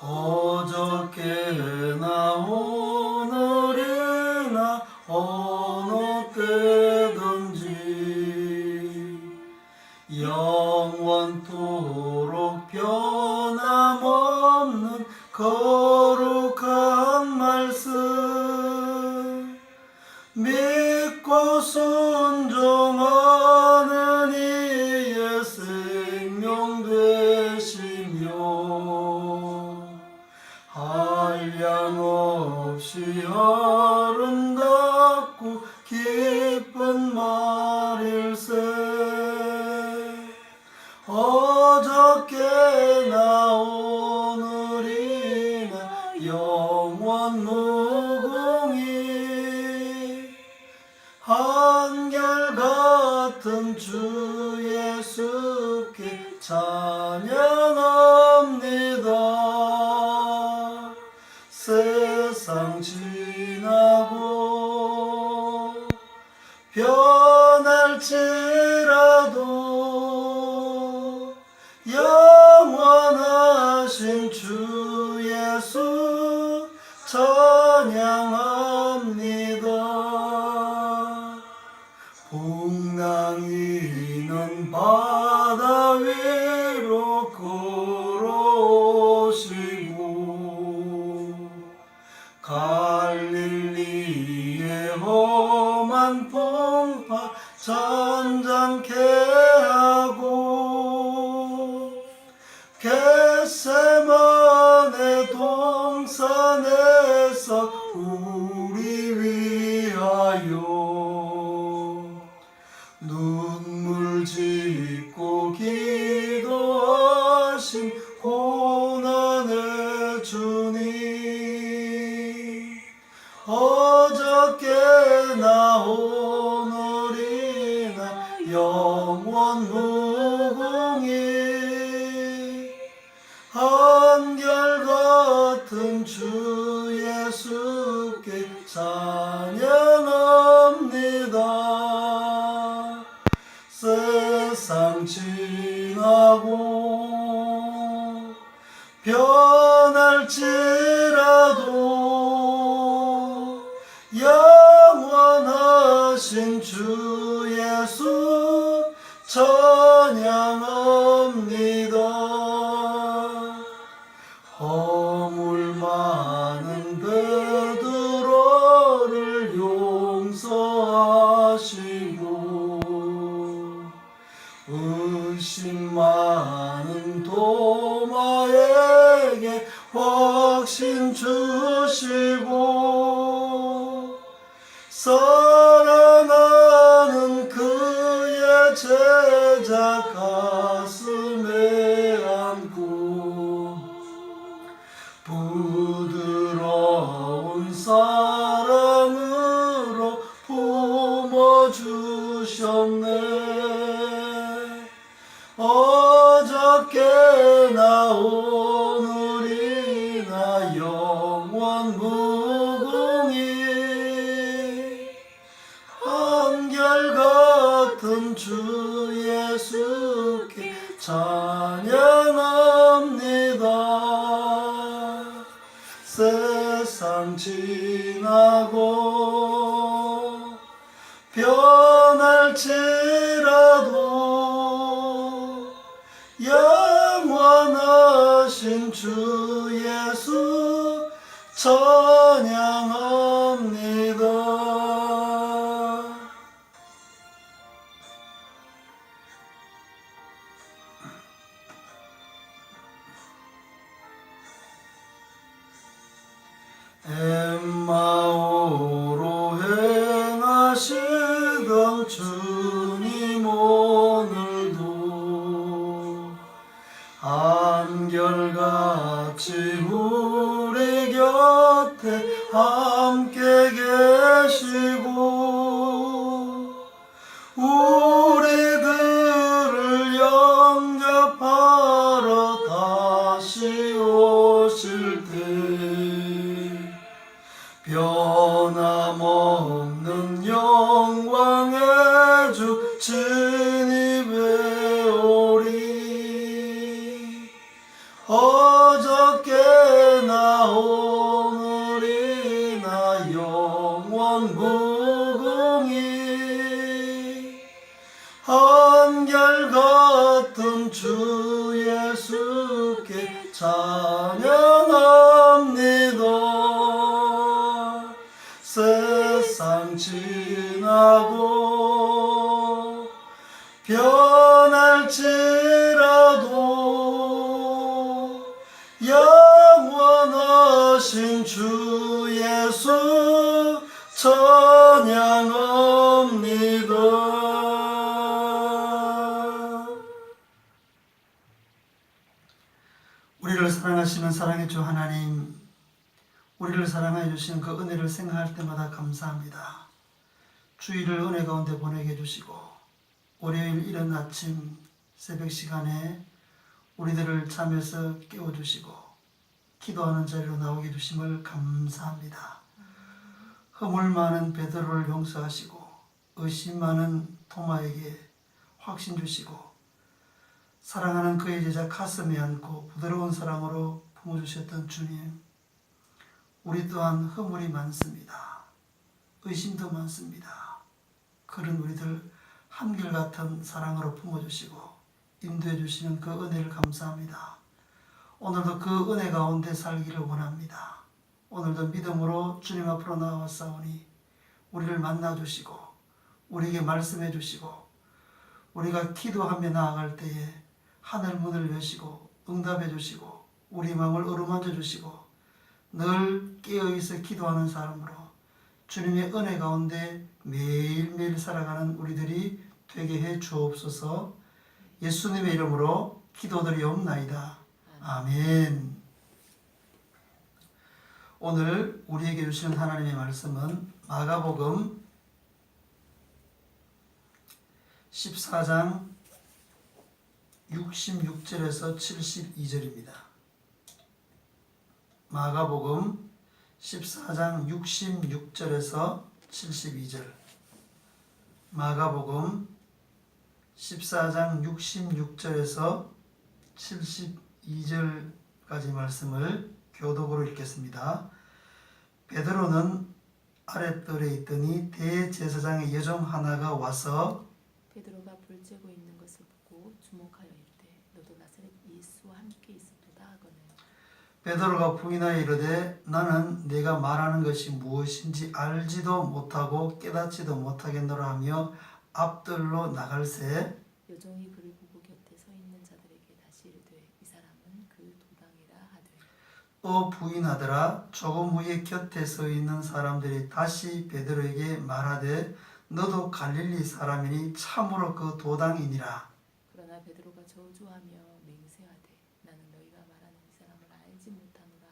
어저께 변할지 Oh. 찬양합니다. 세상 지나고 변할지 Oh. 주 예수 찬양합니다. 한결같은 주 예수께 찬 사랑의 주 하나님, 우리를 사랑하여 주시는 그 은혜를 생각할 때마다 감사합니다. 주일을 은혜 가운데 보내게 해주시고, 월요일 이른 아침 새벽 시간에 우리들을 잠에서 깨워주시고, 기도하는 자리로 나오게 해주심을 감사합니다. 허물 많은 베드로를 용서하시고, 의심 많은 토마에게 확신 주시고, 사랑하는 그의 제자 가슴에 안고 부드러운 사랑으로 품어주셨던 주님, 우리 또한 허물이 많습니다. 의심도 많습니다. 그런 우리들 한결같은 사랑으로 품어주시고 인도해 주시는 그 은혜를 감사합니다. 오늘도 그 은혜 가운데 살기를 원합니다. 오늘도 믿음으로 주님 앞으로 나와싸우니 우리를 만나 주시고 우리에게 말씀해 주시고 우리가 기도하며 나아갈 때에 하늘 문을 여시고 응답해 주시고 우리 마음을 어루만져 주시고 늘 깨어 있어 기도하는 사람으로 주님의 은혜 가운데 매일매일 살아가는 우리들이 되게 해 주옵소서. 예수님의 이름으로 기도드리옵나이다. 아멘. 오늘 우리에게 주시는 하나님의 말씀은 마가복음 14장 66절에서 72절입니다. 마가복음 14장 66절에서 72절. 마가복음 14장 66절에서 72절까지 말씀을 교독으로 읽겠습니다. 베드로는 아랫뜰에 있더니 대제사장의 여종 하나가 와서 베드로가 불 쬐고 있는 것을 보고 주목하여 이르되 너도 나사렛 예수와 함께 있었도다 하거늘 베드로가 부인하여 이르되 나는 내가 말하는 것이 무엇인지 알지도 못하고 깨닫지도 못하겠노라 하며 앞뜰로 나갈새 여종이 그를 보고 곁에 서 있는 자들에게 다시 이르되 이 사람은 그 도당이라 하되. 또 부인하더라 조금 후에 곁에 서 있는 사람들이 다시 베드로에게 말하되 너도 갈릴리 사람이니 참으로 그 도당이니라. 그러나 베드로가 저주하며 맹세하되 나는 너희가 말하는 이 사람을 알지 못하노라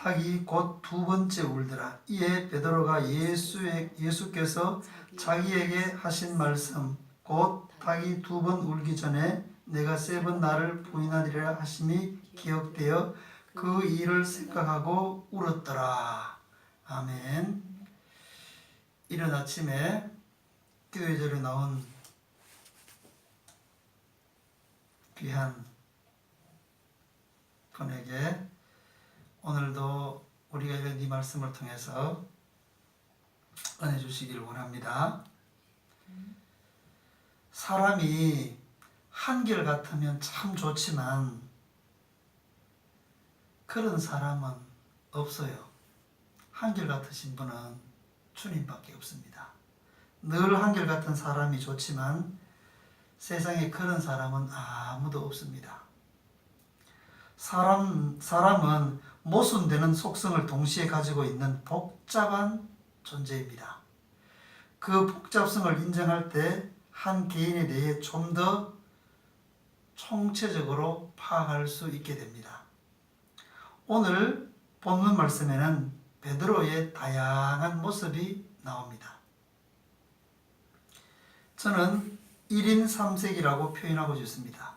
닭이 곧두 번째 울더라 이에 베드로가 예수의 예수께서 자기에게 하신 말씀 곧 닭이 두번 울기 전에 내가 세 번 나를 부인하리라 하심이 기억되어 그 일을 생각하고 울었더라. 아멘. 이른 아침에 교회 절에 나온 귀한 분에게 오늘도 우리가 이런 이 말씀을 통해서 은혜 주시기를 원합니다. 사람이 한결 같으면 참 좋지만 그런 사람은 없어요. 한결 같으신 분은 주님밖에 없습니다. 늘 한결 같은 사람이 좋지만 세상에 그런 사람은 아무도 없습니다. 사람, 사람은 모순되는 속성을 동시에 가지고 있는 복잡한 존재입니다. 그 복잡성을 인정할 때 한 개인에 대해 좀 더 총체적으로 파악할 수 있게 됩니다. 오늘 본문 말씀에는 베드로의 다양한 모습이 나옵니다. 저는 1인 3색이라고 표현하고 싶습니다.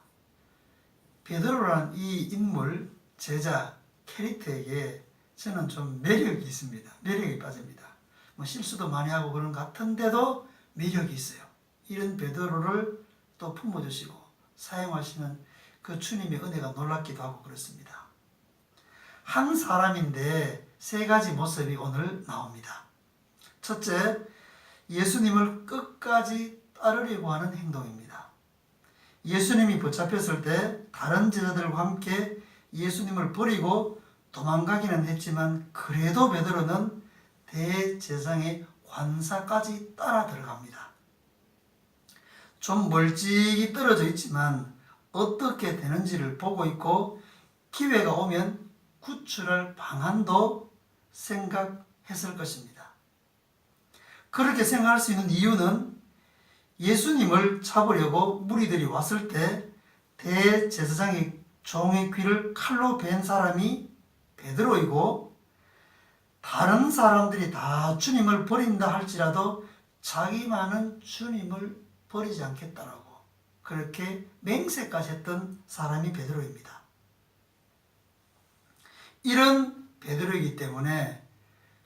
베드로란 이 인물, 제자, 캐릭터에게 저는 좀 매력이 있습니다. 매력이 빠집니다. 뭐 실수도 많이 하고 그런 것 같은데도 매력이 있어요. 이런 베드로를 또 품어주시고 사용하시는 그 주님의 은혜가 놀랍기도 하고 그렇습니다. 한 사람인데 세 가지 모습이 오늘 나옵니다. 첫째, 예수님을 끝까지 따르려고 하는 행동입니다. 예수님이 붙잡혔을 때 다른 제자들과 함께 예수님을 버리고 도망가기는 했지만 그래도 베드로는 대제사장의 관사까지 따라 들어갑니다. 좀 멀찍이 떨어져 있지만 어떻게 되는지를 보고 있고 기회가 오면 구출할 방안도 생각했을 것입니다. 그렇게 생각할 수 있는 이유는 예수님을 잡으려고 무리들이 왔을 때 대제사장의 종의 귀를 칼로 벤 사람이 베드로이고 다른 사람들이 다 주님을 버린다 할지라도 자기만은 주님을 버리지 않겠다라고 그렇게 맹세까지 했던 사람이 베드로입니다. 이런 베드로이기 때문에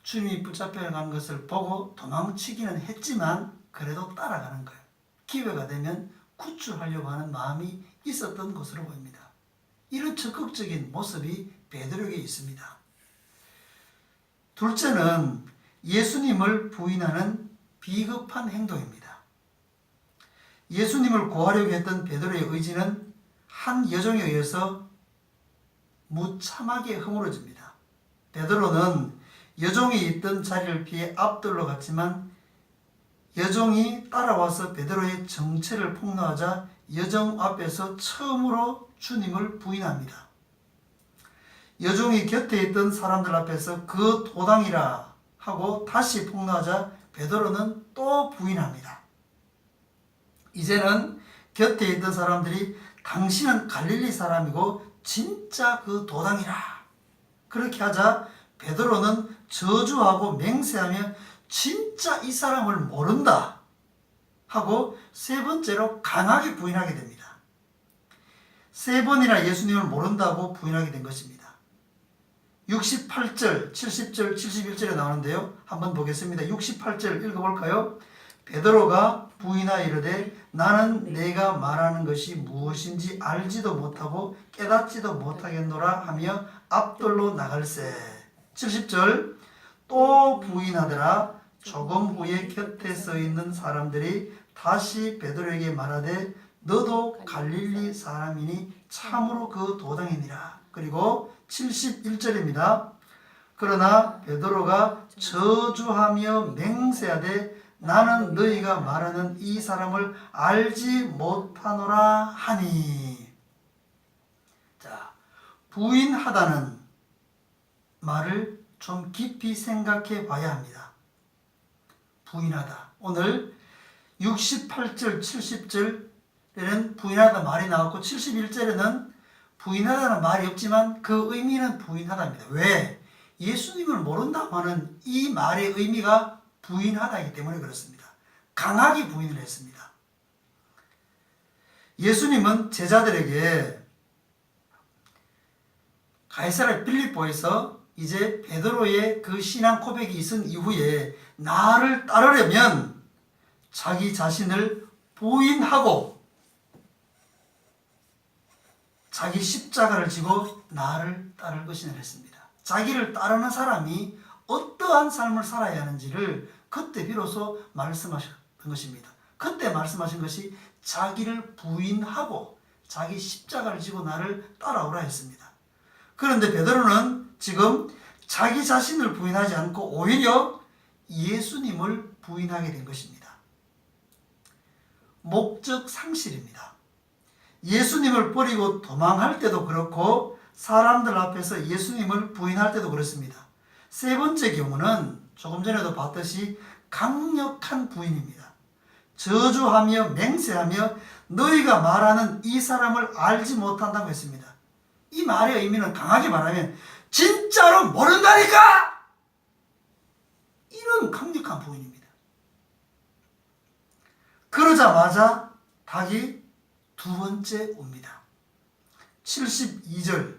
주님이 붙잡혀 간 것을 보고 도망치기는 했지만 그래도 따라가는 거예요. 기회가 되면 구출하려고 하는 마음이 있었던 것으로 보입니다. 이런 적극적인 모습이 베드로에게 있습니다. 둘째는 예수님을 부인하는 비겁한 행동입니다. 예수님을 구하려고 했던 베드로의 의지는 한 여종에 의해서 무참하게 허물어집니다. 베드로는 여종이 있던 자리를 피해 앞들로 갔지만 여종이 따라와서 베드로의 정체를 폭로하자 여종 앞에서 처음으로 주님을 부인합니다. 여종이 곁에 있던 사람들 앞에서 그 도당이라 하고 다시 폭로하자 베드로는 또 부인합니다. 이제는 곁에 있던 사람들이 당신은 갈릴리 사람이고 진짜 그 도당이라 그렇게 하자 베드로는 저주하고 맹세하며 진짜 이 사람을 모른다 하고 세 번째로 강하게 부인하게 됩니다. 세 번이나 예수님을 모른다고 부인하게 된 것입니다. 68절, 70절, 71절에 나오는데요. 한번 보겠습니다. 68절 읽어볼까요? 베드로가 부인하여 이르되 나는 내가 말하는 것이 무엇인지 알지도 못하고 깨닫지도 못하겠노라 하며 앞돌로 나갈세. 70절 또 부인하더라 조금 후에 곁에 서 있는 사람들이 다시 베드로에게 말하되 너도 갈릴리 사람이니 참으로 그 도당이니라. 그리고 71절입니다. 그러나 베드로가 저주하며 맹세하되 나는 너희가 말하는 이 사람을 알지 못하노라 하니. 자, 부인하다는 말을 좀 깊이 생각해 봐야 합니다. 부인하다. 오늘 68절, 70절에는 부인하다 말이 나왔고 71절에는 부인하다는 말이 없지만 그 의미는 부인하다입니다. 왜? 예수님을 모른다고 하는 이 말의 의미가 부인하다이기 때문에 그렇습니다. 강하게 부인을 했습니다. 예수님은 제자들에게 가이사라 빌립보에서 이제 베드로의 그 신앙 고백이 있은 이후에 나를 따르려면 자기 자신을 부인하고 자기 십자가를 지고 나를 따를 것이라 했습니다. 자기를 따르는 사람이 어떠한 삶을 살아야 하는지를 그때 비로소 말씀하셨던 것입니다. 그때 말씀하신 것이 자기를 부인하고 자기 십자가를 지고 나를 따라오라 했습니다. 그런데 베드로는 지금 자기 자신을 부인하지 않고 오히려 예수님을 부인하게 된 것입니다. 목적 상실입니다. 예수님을 버리고 도망할 때도 그렇고 사람들 앞에서 예수님을 부인할 때도 그렇습니다. 세 번째 경우는 조금 전에도 봤듯이 강력한 부인입니다. 저주하며 맹세하며 너희가 말하는 이 사람을 알지 못한다고 했습니다. 이 말의 의미는 강하게 말하면 진짜로 모른다니까! 이런 강력한 부인입니다. 그러자마자 닭이 두 번째 옵니다. 72절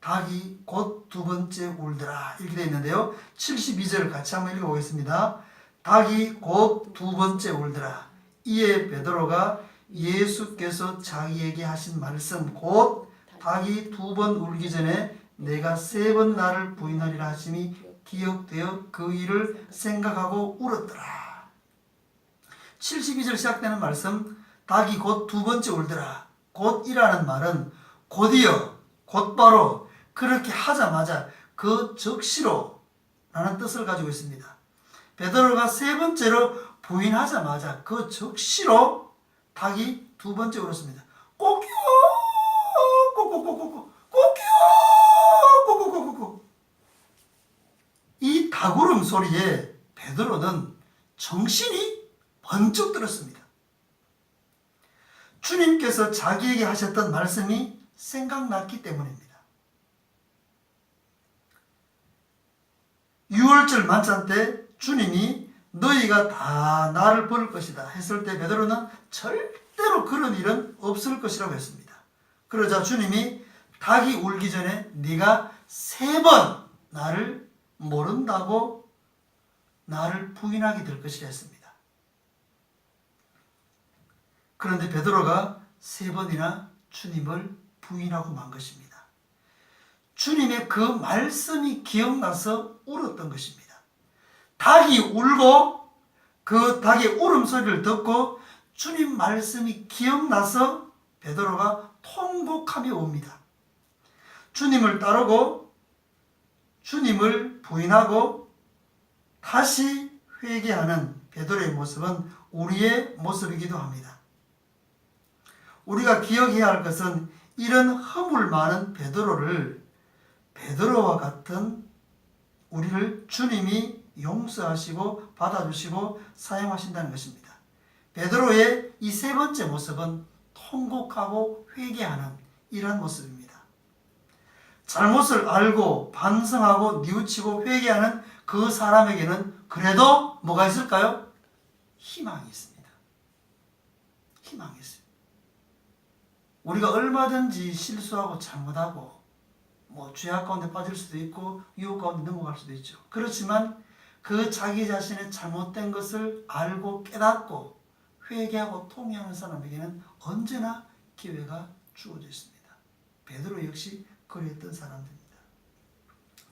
닭이 곧 두 번째 울더라 이렇게 되어 있는데요. 72절 같이 한번 읽어보겠습니다. 닭이 곧 두 번째 울더라. 이에 베드로가 예수께서 자기에게 하신 말씀 곧 닭이 두 번 울기 전에 내가 세 번 나를 부인하리라 하심이 기억되어 그 일을 생각하고 울었더라. 72절 시작되는 말씀 닭이 곧 두 번째 울더라. 곧이라는 말은 곧이여 곧바로 그렇게 하자마자 그 즉시로 라는 뜻을 가지고 있습니다. 베드로가 세 번째로 부인하자마자 그 즉시로 닭이 두 번째 울었습니다. 꼬끼요 꼬꼬꼬꼬꼬 꼬끼요 꼬꼬꼬꼬꼬 이 닭울음 소리에 베드로는 정신이 번쩍 들었습니다. 주님께서 자기에게 하셨던 말씀이 생각났기 때문입니다. 6월절 만찬 때 주님이 너희가 다 나를 부를 것이다 했을 때 베드로는 절대로 그런 일은 없을 것이라고 했습니다. 그러자 주님이 닭이 울기 전에 네가 세 번 나를 모른다고 나를 부인하게 될 것이라 했습니다. 그런데 베드로가 세 번이나 주님을 부인하고 만 것입니다. 주님의 그 말씀이 기억나서 울었던 것입니다. 닭이 울고 그 닭의 울음소리를 듣고 주님 말씀이 기억나서 베드로가 통곡하며 옵니다. 주님을 따르고 주님을 부인하고 다시 회개하는 베드로의 모습은 우리의 모습이기도 합니다. 우리가 기억해야 할 것은 이런 허물 많은 베드로를 베드로와 같은 우리를 주님이 용서하시고 받아주시고 사용하신다는 것입니다. 베드로의 이 세 번째 모습은 통곡하고 회개하는 이러한 모습입니다. 잘못을 알고 반성하고 뉘우치고 회개하는 그 사람에게는 그래도 뭐가 있을까요? 희망이 있습니다. 희망이 있습니다. 우리가 얼마든지 실수하고 잘못하고 뭐 죄악 가운데 빠질 수도 있고 유혹 가운데 넘어갈 수도 있죠. 그렇지만 그 자기 자신의 잘못된 것을 알고 깨닫고 회개하고 통회하는 사람에게는 언제나 기회가 주어져 있습니다. 베드로 역시 그랬던 사람들입니다.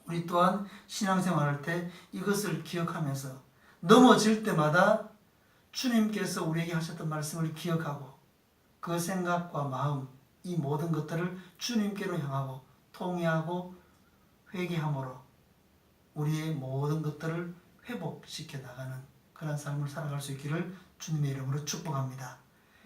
우리 또한 신앙생활할 때 이것을 기억하면서 넘어질 때마다 주님께서 우리에게 하셨던 말씀을 기억하고 그 생각과 마음 이 모든 것들을 주님께로 향하고 통회하고 회개함으로 우리의 모든 것들을 회복시켜 나가는 그런 삶을 살아갈 수 있기를 주님의 이름으로 축복합니다.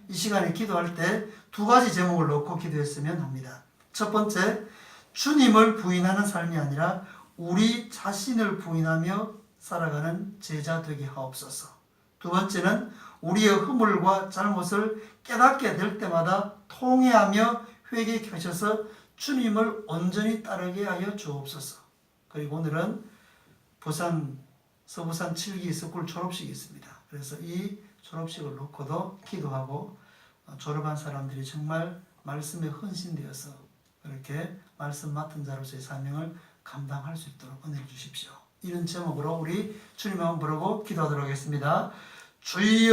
이 시간에 기도할 때 두 가지 제목을 놓고 기도했으면 합니다. 첫 번째, 주님을 부인하는 삶이 아니라 우리 자신을 부인하며 살아가는 제자 되게 하옵소서. 두 번째는 우리의 허물과 잘못을 깨닫게 될 때마다 통회하며 회개케 하셔서 주님을 온전히 따르게 하여 주옵소서. 그리고 오늘은 부산 서부산 7기 스쿨 졸업식이 있습니다. 그래서 이 졸업식을 놓고도 기도하고 어, 졸업한 사람들이 정말 말씀에 헌신되어서 그렇게 말씀 맡은 자로서의 사명을 감당할 수 있도록 은혜 주십시오. 이런 제목으로 우리 주님 한번 부르고 기도하도록 하겠습니다. 주여